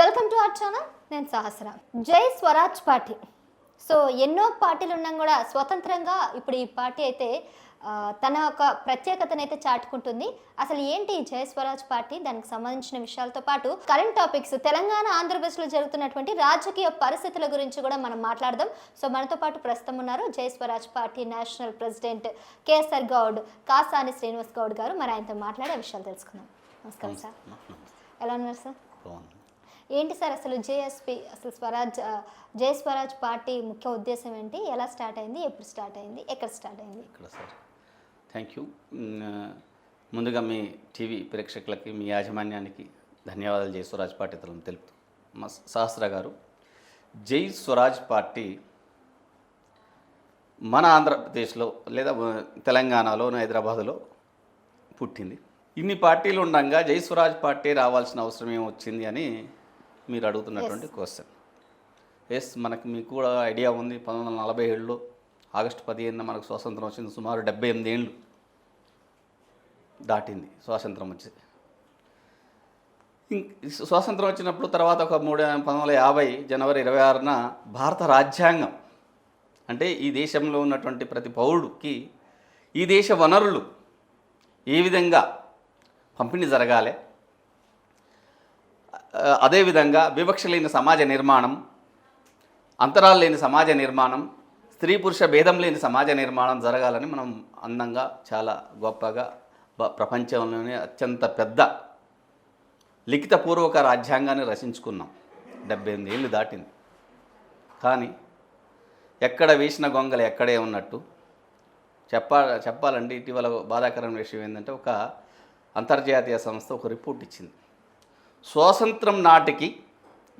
Welcome to our channel నేను సహస్ర. జై Swaraj party. So ఎన్నో పార్టీలు ఉన్నా కూడా స్వతంత్రంగా ఇప్పుడు ఈ పార్టీ అయితే తన ఒక ప్రత్యేకతను అయితే చాటుకుంటుంది. అసలు ఏంటి ఈ జై స్వరాజ్ పార్టీ? దానికి సంబంధించిన విషయాలతో పాటు కరెంట్ టాపిక్స్ తెలంగాణ ఆంధ్రప్రదేశ్లో జరుగుతున్నటువంటి రాజకీయ పరిస్థితుల గురించి కూడా మనం మాట్లాడదాం. సో మనతో పాటు ప్రస్తుతం ఉన్నారు Jai Swaraj party national president KSR Goud Kasani Srinivas Goud గారు. మరి ఆయనతో మాట్లాడే విషయాలు తెలుసుకుందాం. నమస్కారం సార్. ఎలా ఉన్నారు సార్? ఏంటి సార్ అసలు జేఎస్పి అసలు స్వరాజ్ ఆ, జై స్వరాజ్ పార్టీ ముఖ్య ఉద్దేశం ఏంటి? ఎలా స్టార్ట్ అయింది? ఎప్పుడు స్టార్ట్ అయింది? ఎక్కడ స్టార్ట్ అయింది? ఇక్కడ సార్. థ్యాంక్ యూ ముందుగా మీ టీవీ ప్రేక్షకులకి మీ యాజమాన్యానికి ధన్యవాదాలు జై స్వరాజ్ పార్టీ తలం తెలుపుతూ. మా సహస్ర గారు జై స్వరాజ్ పార్టీ మన ఆంధ్రప్రదేశ్లో లేదా తెలంగాణలో హైదరాబాదులో పుట్టింది. ఇన్ని పార్టీలు ఉండగా జై స్వరాజ్ పార్టీ రావాల్సిన అవసరం ఏం వచ్చింది అని మీరు అడుగుతున్నటువంటి క్వశ్చన్ ఎస్ మనకు మీకు కూడా ఐడియా ఉంది. పంతొమ్మిది వందల నలభై ఏడులో ఆగస్టు పదిహేనున మనకు స్వాతంత్రం వచ్చింది. సుమారు డెబ్బై ఎనిమిది ఏళ్ళు దాటింది స్వాతంత్రం వచ్చి. స్వాతంత్రం వచ్చినప్పుడు తర్వాత ఒక మూడు పంతొమ్మిది వందల యాభై జనవరి ఇరవై ఆరున భారత రాజ్యాంగం అంటే ఈ దేశంలో ఉన్నటువంటి ప్రతి పౌరుడికి ఈ దేశ వనరులు ఏ విధంగా పంపిణీ జరగాలి అదేవిధంగా వివక్ష లేని సమాజ నిర్మాణం అంతరాలు లేని సమాజ నిర్మాణం స్త్రీ పురుష భేదం లేని సమాజ నిర్మాణం జరగాలని మనం అందంగా చాలా గొప్పగా ప్రపంచంలోనే అత్యంత పెద్ద లిఖితపూర్వక రాజ్యాంగాన్ని రచించుకున్నాం. డెబ్బై ఎనిమిది ఏళ్ళు దాటింది. కానీ ఎక్కడ వేసిన గొంగలు ఎక్కడే ఉన్నట్టు చెప్పా చెప్పాలంటే ఇటీవల బాధాకరమైన విషయం ఏంటంటే ఒక అంతర్జాతీయ సంస్థ ఒక రిపోర్ట్ ఇచ్చింది. స్వాతంత్రం నాటికి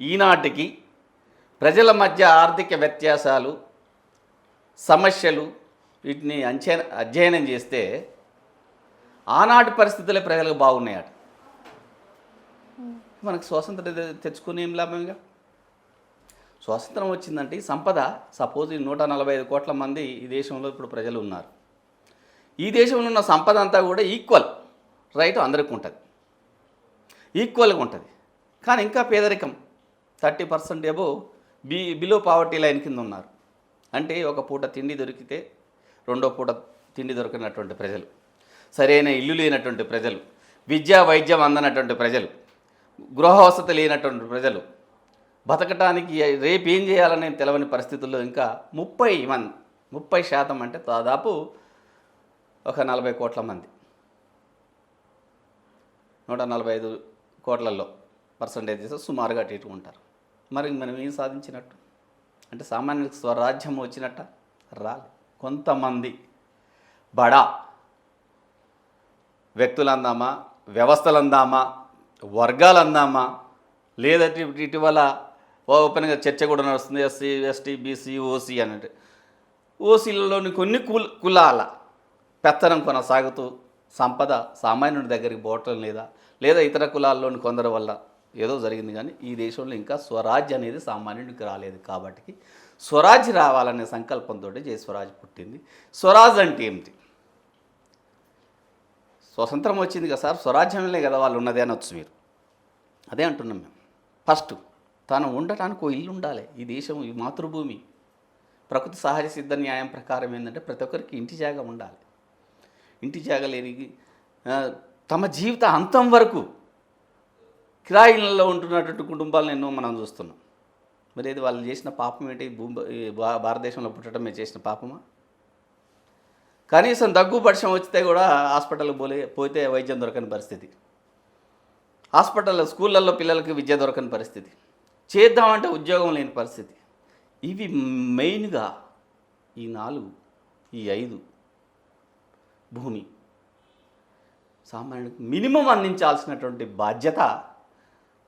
ఈనాటికి ప్రజల మధ్య ఆర్థిక వ్యత్యాసాలు సమస్యలు వీటిని అంచనా అధ్యయనం చేస్తే ఆనాటి పరిస్థితులే ప్రజలకు బాగున్నాయట. మనకు స్వాతంత్రం తె- తెచ్చుకుని ఏం లాభంగా స్వాతంత్రం వచ్చిందంటే ఈ సంపద సపోజ్ నూట నలభై ఐదు కోట్ల మంది ఈ దేశంలో ఇప్పుడు ప్రజలు ఉన్నారు. ఈ దేశంలో ఉన్న సంపద అంతా కూడా ఈక్వల్ రైట్ అందరికీ ఉంటుంది ఈక్వల్గా ఉంటుంది. కానీ ఇంకా పేదరికం thirty percent above B below poverty line కింద ఉన్నారు. అంటే ఒక పూట తిండి దొరికితే రెండో పూట తిండి దొరికినటువంటి ప్రజలు సరైన ఇల్లు లేనటువంటి ప్రజలు విద్యా వైద్యం అందనటువంటి ప్రజలు గృహవసతి లేనటువంటి ప్రజలు బతకటానికి రేపు ఏం చేయాలని తెలవని పరిస్థితుల్లో ఇంకా ముప్పై మంది ముప్పై శాతం అంటే దాదాపు ఒక నలభై కోట్ల మంది. నూట నలభై ఐదు కోట్లలో పర్సంటేజెస్ సుమారుగా అటు ఇటు ఉంటారు. మరి మనం ఏం సాధించినట్టు? అంటే సామాన్య స్వరాజ్యం వచ్చినట్ట? రాలి. కొంతమంది బడా వ్యక్తులు అందామా వ్యవస్థలు అందామా వర్గాలు అందామా లేదంటే ఇటు- ఇటీవల ఓపెన్గా చర్చ కూడా నడుస్తుంది ఎస్సీ ఎస్టీ బీసీ ఓసీ అన్నట్టు. ఓసీలలోని కొన్ని కుల కులాల పెత్తనం కొనసాగుతూ సంపద సామాన్యుడి దగ్గరికి పోవటం లేదా లేదా ఇతర కులాల్లోని కొందరు వల్ల ఏదో జరిగింది కానీ ఈ దేశంలో ఇంకా స్వరాజ్ అనేది సామాన్యుడికి రాలేదు కాబట్టి స్వరాజ్ రావాలనే సంకల్పంతో జయ స్వరాజ్ పుట్టింది. స్వరాజ్ అంటే ఏమిటి? స్వతంత్రం వచ్చింది కదా సార్ స్వరాజ్యంలో కదా వాళ్ళు ఉన్నది అనొచ్చు మీరు. అదే అంటున్నాం మేము. ఫస్ట్ తను ఉండటానికి ఓ ఇల్లు ఉండాలి. ఈ దేశం ఈ మాతృభూమి. ప్రకృతి సహజ సిద్ధ న్యాయం ప్రకారం ఏంటంటే ప్రతి ఒక్కరికి ఇంటి జాగా ఉండాలి. ఇంటి జాగా లేని తమ జీవిత అంతం వరకు కిరాయిలలో ఉంటున్నటువంటి కుటుంబాలను ఎన్నో మనం చూస్తున్నాం. మరి ఇది వాళ్ళు చేసిన పాపం ఏంటి? భూమి భా- భారతదేశంలో పుట్టడమే చేసిన పాపమా? కనీసం దగ్గు పక్షం వచ్చితే కూడా హాస్పిటల్కి పోలే పోతే వైద్యం దొరకని పరిస్థితి. హాస్పిటల్లో స్కూళ్ళల్లో పిల్లలకి విద్య దొరకని పరిస్థితి. చేద్దామంటే ఉద్యోగం లేని పరిస్థితి. ఇవి మెయిన్గా ఈ నాలుగు ఈ ఐదు భూమి. సామాన్యుడికి మినిమం అందించాల్సినటువంటి బాధ్యత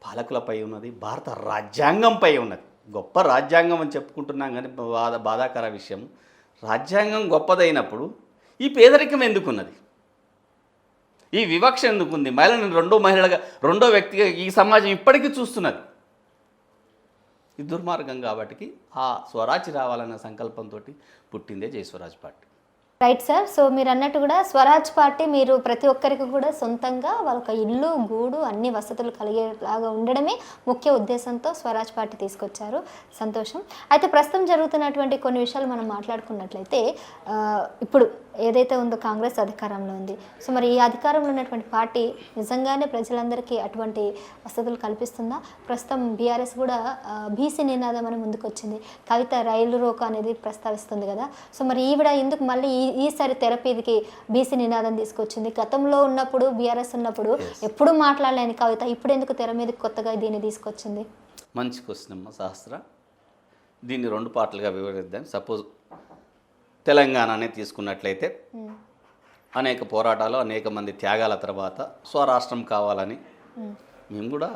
పాలకులపై ఉన్నది భారత రాజ్యాంగంపై ఉన్నది. గొప్ప రాజ్యాంగం అని చెప్పుకుంటున్నాం కానీ బాధ బాధాకర విషయం. రాజ్యాంగం గొప్పదైనప్పుడు ఈ పేదరికం ఎందుకున్నది? ఈ వివక్ష ఎందుకుంది? మహిళను రెండో మహిళగా రెండో వ్యక్తిగా ఈ సమాజం ఇప్పటికీ చూస్తున్నది. ఇది దుర్మార్గం కాబట్టి ఆ స్వరాజ్ రావాలన్న సంకల్పంతో పుట్టిందే Jaiswaraj party. Right sir so మీరు అన్నట్టు కూడా స్వరాజ్ పార్టీ మీరు ప్రతి ఒక్కరికి కూడా సొంతంగా వాళ్ళకి ఇల్లు గూడు అన్ని వసతులు కలిగేలాగా ఉండడమే ముఖ్య ఉద్దేశంతో స్వరాజ్ పార్టీ తీసుకొచ్చారు. సంతోషం. అయితే ప్రస్తుతం జరుగుతున్నటువంటి కొన్ని విషయాలు మనం మాట్లాడుకున్నట్లయితే ఇప్పుడు ఏదైతే ఉందో కాంగ్రెస్ అధికారంలో ఉంది. సో మరి ఈ అధికారంలో ఉన్నటువంటి పార్టీ నిజంగానే ప్రజలందరికీ అటువంటి వసతులు కల్పిస్తుందా? ప్రస్తుతం బీఆర్ఎస్ కూడా బీసీ నినాదం అని ముందుకు వచ్చింది కవిత రైలు రోక అనేది ప్రస్తావిస్తుంది కదా. సో మరి ఈవిడ ఎందుకు మళ్ళీ ఈ ఈసారి తెరపీదికి బీసీ నినాదం తీసుకొచ్చింది? గతంలో ఉన్నప్పుడు బీఆర్ఎస్ ఉన్నప్పుడు ఎప్పుడు మాట్లాడలేని కవిత ఇప్పుడు ఎందుకు తెర మీదకి కొత్తగా దీన్ని తీసుకొచ్చింది? మంచి క్వశ్చన్ అమ్మ సహస్ర. దీన్ని రెండు పార్ట్లుగా వివరిద్దాం. సపోజ్ తెలంగాణనే తీసుకున్నట్లయితే అనేక పోరాటాలు అనేక మంది త్యాగాల తర్వాత స్వరాష్ట్రం కావాలని మేము. కూడా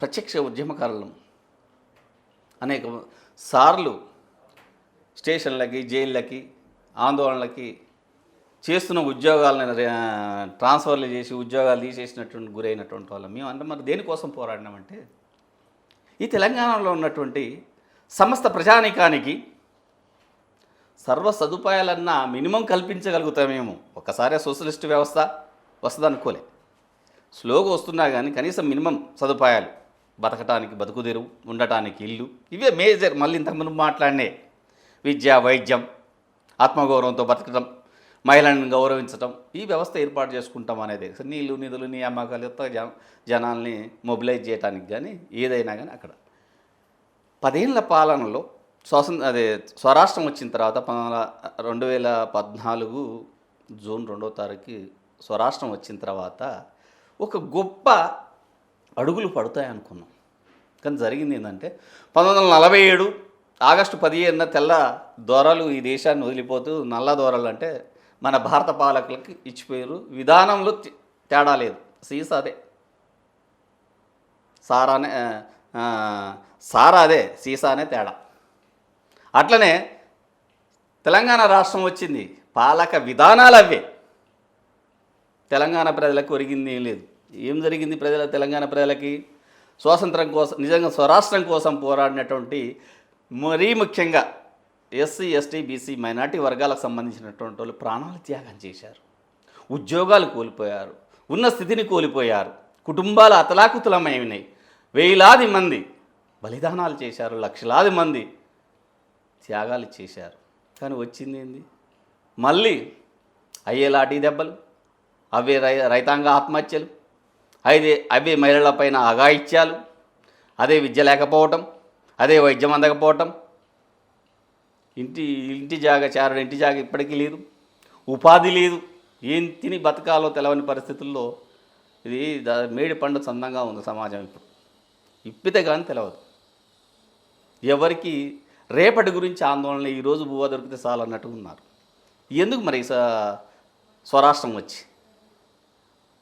ప్రత్యక్ష ఉద్యమకారులం. అనేక సార్లు స్టేషన్లకి జైళ్ళకి ఆందోళనలకి చేస్తున్న ఉద్యోగాలను ట్రాన్స్ఫర్లు చేసి ఉద్యోగాలు తీసేసినటువంటి గురైనటువంటి వాళ్ళం. మేము అంటే మరి దేనికోసం పోరాడినామంటే ఈ తెలంగాణలో ఉన్నటువంటి సమస్త ప్రజానికానికి సర్వ సదుపాయాలన్నా మినిమం కల్పించగలుగుతామేమో. ఒకసారి సోషలిస్ట్ వ్యవస్థ వస్తుంది అనుకోలే స్లోగా వస్తున్నా కానీ కనీసం మినిమం సదుపాయాలు. బతకటానికి బతుకుదెరువు ఉండటానికి ఇల్లు ఇవే మేజర్ మళ్ళీ ఇంతకుముందు మాట్లాడినే. విద్య వైద్యం ఆత్మగౌరవంతో బతకడం మహిళలను గౌరవించడం ఈ వ్యవస్థ ఏర్పాటు చేసుకుంటాం అనేది. నీళ్ళు నిధులు నియామకాలు యొక్క జనాల్ని మొబిలైజ్ చేయడానికి కానీ ఏదైనా కానీ అక్కడ. పదేళ్ళ పాలనలో స్వాతంత్ర అదే స్వరాష్ట్రం వచ్చిన తర్వాత పంతొమ్మిది రెండు వేల పద్నాలుగు జూన్ రెండో తారీఖు స్వరాష్ట్రం వచ్చిన తర్వాత ఒక గొప్ప అడుగులు పడతాయి అనుకున్నాం కానీ జరిగింది ఏంటంటే పంతొమ్మిది వందల నలభై ఏడు ఆగస్టు పదిహేనున తెల్ల దొరలు ఈ దేశాన్ని వదిలిపోతూ నల్ల దొరలు అంటే మన భారత పాలకులకు ఇచ్చిపోయారు విధానంలో తేడా లేదు. సీసా అదే. సారానే సారా అదే. సీసానే తేడా. అట్లనే తెలంగాణ రాష్ట్రం వచ్చింది. పాలక విధానాలు అవే తెలంగాణ ప్రజలకు ఒరిగింది ఏం లేదు. ఏం జరిగింది ప్రజల తెలంగాణ ప్రజలకి? స్వాతంత్రం కోసం నిజంగా స్వరాష్ట్రం కోసం పోరాడినటువంటి మరీ ముఖ్యంగా ఎస్సీ ఎస్టీ బీసీ మైనార్టీ వర్గాలకు సంబంధించినటువంటి వాళ్ళు ప్రాణాలు త్యాగం చేశారు. ఉద్యోగాలు కోల్పోయారు. ఉన్న స్థితిని కోల్పోయారు. కుటుంబాలు అతలాకుతలమైనాయి. వేలాది మంది బలిదానాలు చేశారు. లక్షలాది మంది త్యాగాలు చేశారు. కానీ వచ్చింది ఏంది? మళ్ళీ అయ్యే లాఠీ దెబ్బలు అవే రై రైతాంగ ఆత్మహత్యలు అయితే అవే మహిళలపైన అఘాయిత్యాలు అదే విద్య లేకపోవటం అదే వైద్యం అందకపోవటం. ఇంటి ఇంటి జాగ చారుడు ఇంటి జాగ ఇప్పటికీ లేదు. ఉపాధి లేదు. ఏం తిని బతకాలో తెలవని పరిస్థితుల్లో ఇది మేడి పండు చందంగా ఉంది సమాజం ఇప్పుడు. ఇప్పితే కానీ తెలవదు. ఎవరికి రేపటి గురించి ఆందోళన ఈరోజు బువ్వ దొరికితే చాలు అన్నట్టు ఉన్నారు. ఎందుకు మరి స- స్వరాష్ట్రం వచ్చి?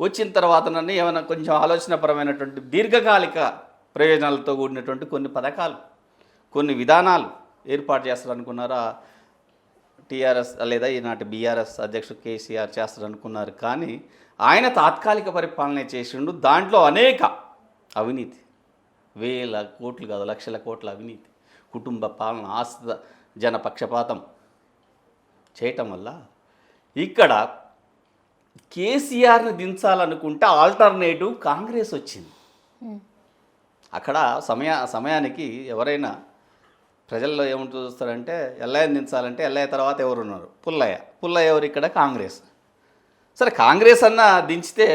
వచ్చిన తర్వాత నన్ను ఏమైనా కొంచెం ఆలోచనపరమైనటువంటి దీర్ఘకాలిక ప్రయోజనాలతో కూడినటువంటి కొన్ని పథకాలు కొన్ని విధానాలు ఏర్పాటు చేస్తారనుకున్నారా? టీఆర్ఎస్ లేదా ఈనాటి బీఆర్ఎస్ అధ్యక్షుడు కేసీఆర్ చేస్తారనుకున్నారు. కానీ ఆయన తాత్కాలిక పరిపాలన చేసిండు దాంట్లో అనేక అవినీతి వేల కోట్లు కాదు లక్షల కోట్ల అవినీతి. కుటుంబ పాలన ఆస్తి జన పక్షపాతం చేయటం వల్ల ఇక్కడ కేసీఆర్ని దించాలనుకుంటే ఆల్టర్నేటివ్ కాంగ్రెస్ వచ్చింది. అక్కడ సమయ సమయానికి ఎవరైనా ప్రజల్లో ఏముంటూ చూస్తారంటే ఎల్లయ్యని దించాలంటే ఎల్లయ్య తర్వాత ఎవరు ఉన్నారు పుల్లయ్య. పుల్లయ్య ఎవరు ఇక్కడ? కాంగ్రెస్. సరే కాంగ్రెస్ అన్న దించితే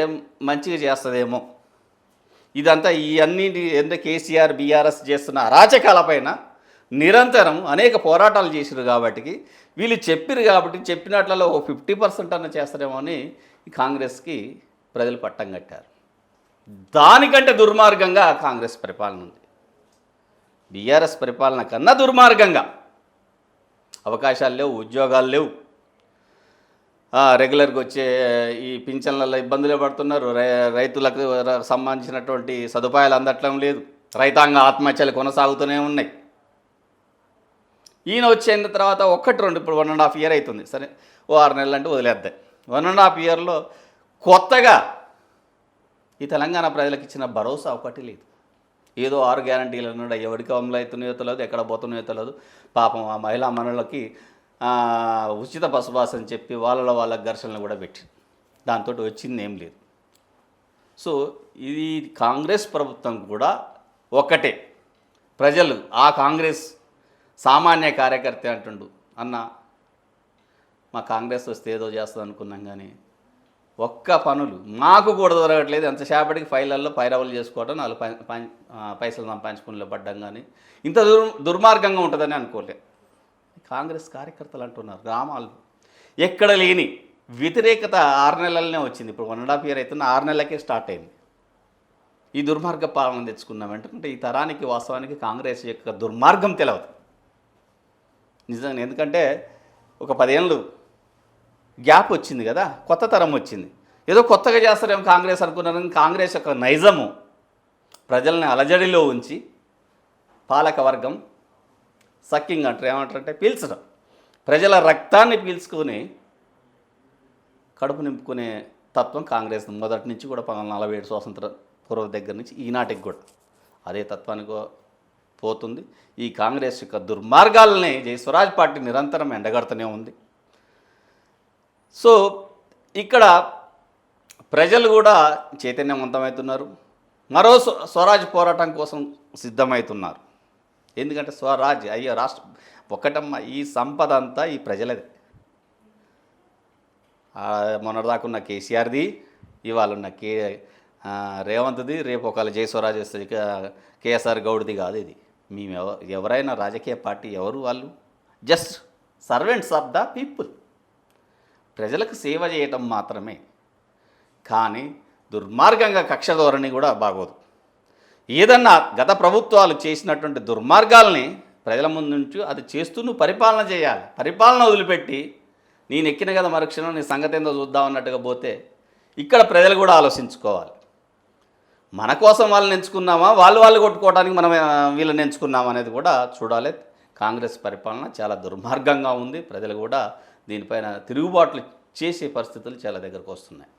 మంచిగా చేస్తుందేమో. ఇదంతా ఈ అన్నింటి ఎంత కేసీఆర్ బీఆర్ఎస్ చేస్తున్న అరాచకాలపైన నిరంతరం అనేక పోరాటాలు చేసిరు కాబట్టి వీళ్ళు చెప్పిరు కాబట్టి చెప్పినట్లలో ఓ ఫిఫ్టీ పర్సెంట్ అన్న చేస్తారేమో అని కాంగ్రెస్కి ప్రజలు పట్టం కట్టారు. దానికంటే దుర్మార్గంగా కాంగ్రెస్ పరిపాలన ఉంది. బీఆర్ఎస్ పరిపాలన కన్నా దుర్మార్గంగా. అవకాశాలు లేవు ఉద్యోగాలు లేవు. రెగ్యులర్గా వచ్చే ఈ పింఛన్లలో ఇబ్బందులు పడుతున్నారు. రై- రైతులకు సంబంధించినటువంటి సదుపాయాలు అందట్లం లేదు. రైతాంగ ఆత్మహత్యలు కొనసాగుతూనే ఉన్నాయి. ఈయన వచ్చిన తర్వాత ఒక్కటి రెండు ఇప్పుడు వన్ అండ్ హాఫ్ ఇయర్ అవుతుంది సరే ఓ ఆరు నెలలు అంటే వదిలేద్దాం. వన్ అండ్ హాఫ్ ఇయర్లో కొత్తగా ఈ తెలంగాణ ప్రజలకు ఇచ్చిన భరోసా ఒకటి లేదు. ఏదో ఆరు గ్యారంటీలు అన్నాడు ఎవరికి అమలు అవుతున్నాయో తెలియదు ఎక్కడ పోతున్నాయో తెలియదు. పాపం ఆ మహిళా మనులకి ఉచిత బసవాసం అని చెప్పి వాళ్ళ వాళ్ళ ఘర్షణలు కూడా పెట్టి. దాంతో వచ్చింది ఏం లేదు. సో ఇది కాంగ్రెస్ ప్రభుత్వం కూడా ఒక్కటే ప్రజలు ఆ కాంగ్రెస్ సామాన్య కార్యకర్త అంటుండు అన్న మా కాంగ్రెస్ వస్తే ఏదో చేస్తుంది అనుకున్నాం కానీ ఒక్క పనులు మాకు కూడా దొరకట్లేదు. ఎంతసేపటికి ఫైళ్ళల్లో పైరవలు చేసుకోవడం నాలుగు పై పై- పైసలు సంపాదించుకుని పడ్డం కానీ ఇంత దుర్ దుర్మార్గంగా ఉంటుందని అనుకోలే. కాంగ్రెస్ కార్యకర్తలు అంటున్నారు గ్రామాలు ఎక్కడ లేని వ్యతిరేకత ఆరు నెలలనే వచ్చింది. ఇప్పుడు వన్ అండ్ హాఫ్ ఇయర్ అవుతున్న ఆరు నెలలకే స్టార్ట్ అయింది. ఈ దుర్మార్గ పాలన తెచ్చుకున్నాం అంటే ఈ తరానికి వాస్తవానికి కాంగ్రెస్ యొక్క దుర్మార్గం తెలవదు. నిజంగా ఎందుకంటే ఒక పదేళ్ళు గ్యాప్ వచ్చింది కదా కొత్త తరం వచ్చింది. ఏదో కొత్తగా చేస్తారేమో కాంగ్రెస్ అనుకున్నారు కాంగ్రెస్ యొక్క నైజము ప్రజల్ని అలజడిలో ఉంచి పాలక వర్గం సక్కింగ్ అంటారు. ఏమంటారంటే పీల్చడం. ప్రజల రక్తాన్ని పీల్చుకొని కడుపు నింపుకునే తత్వం కాంగ్రెస్ మొదటి నుంచి కూడా పంతొమ్మిది వందల నలభై ఏడు స్వాతంత్ర పూర్వ దగ్గర నుంచి ఈనాటికి కూడా. అదే తత్వానికి పోతుంది. ఈ కాంగ్రెస్ యొక్క దుర్మార్గాలని జయస్వరాజ్ పార్టీ నిరంతరం ఎండగడుతూనే ఉంది. సో ఇక్కడ ప్రజలు కూడా చైతన్యవంతమవుతున్నారు. మరో స్వ- స్వరాజ్ పోరాటం కోసం సిద్ధమవుతున్నారు. ఎందుకంటే స్వరాజ్ అయ్యో రాష్ట్ర ఒకటమ్మ ఈ సంపద అంతా ఈ ప్రజలది. మొన్నటిదాకున్న కేసీఆర్ది ఇవాళ ఉన్న కే రేవంత్ది రేపు ఒకవేళ జయస్వరాజ్ వస్తే కేఎస్ఆర్ గౌడ్ది కాదు ఇది. మేము ఎవ- ఎవరైనా రాజకీయ పార్టీ ఎవరు వాళ్ళు? Just servants of the people. ప్రజలకు సేవ చేయటం మాత్రమే. కానీ దుర్మార్గంగా కక్ష ధోరణి కూడా బాగోదు. ఏదన్నా గత ప్రభుత్వాలు చేసినటువంటి దుర్మార్గాల్ని ప్రజల ముందు నుంచి అది చేస్తూ నువ్వు పరిపాలన చేయాలి. పరిపాలన వదిలిపెట్టి నేను ఎక్కిన కదా మరుక్షణం నీ సంగతి ఏందో చూద్దాం అన్నట్టుగా పోతే ఇక్కడ ప్రజలు కూడా ఆలోచించుకోవాలి. మన కోసం వాళ్ళని ఎంచుకున్నామా? వాళ్ళు వాళ్ళు కొట్టుకోవడానికి మనం వీళ్ళని ఎంచుకున్నామా అనేది కూడా చూడాలి. కాంగ్రెస్ పరిపాలన చాలా దుర్మార్గంగా ఉంది. ప్రజలు కూడా దీనిపైన తిరుగుబాట్లు చేసే పరిస్థితులు చాలా దగ్గరకు వస్తున్నాయి.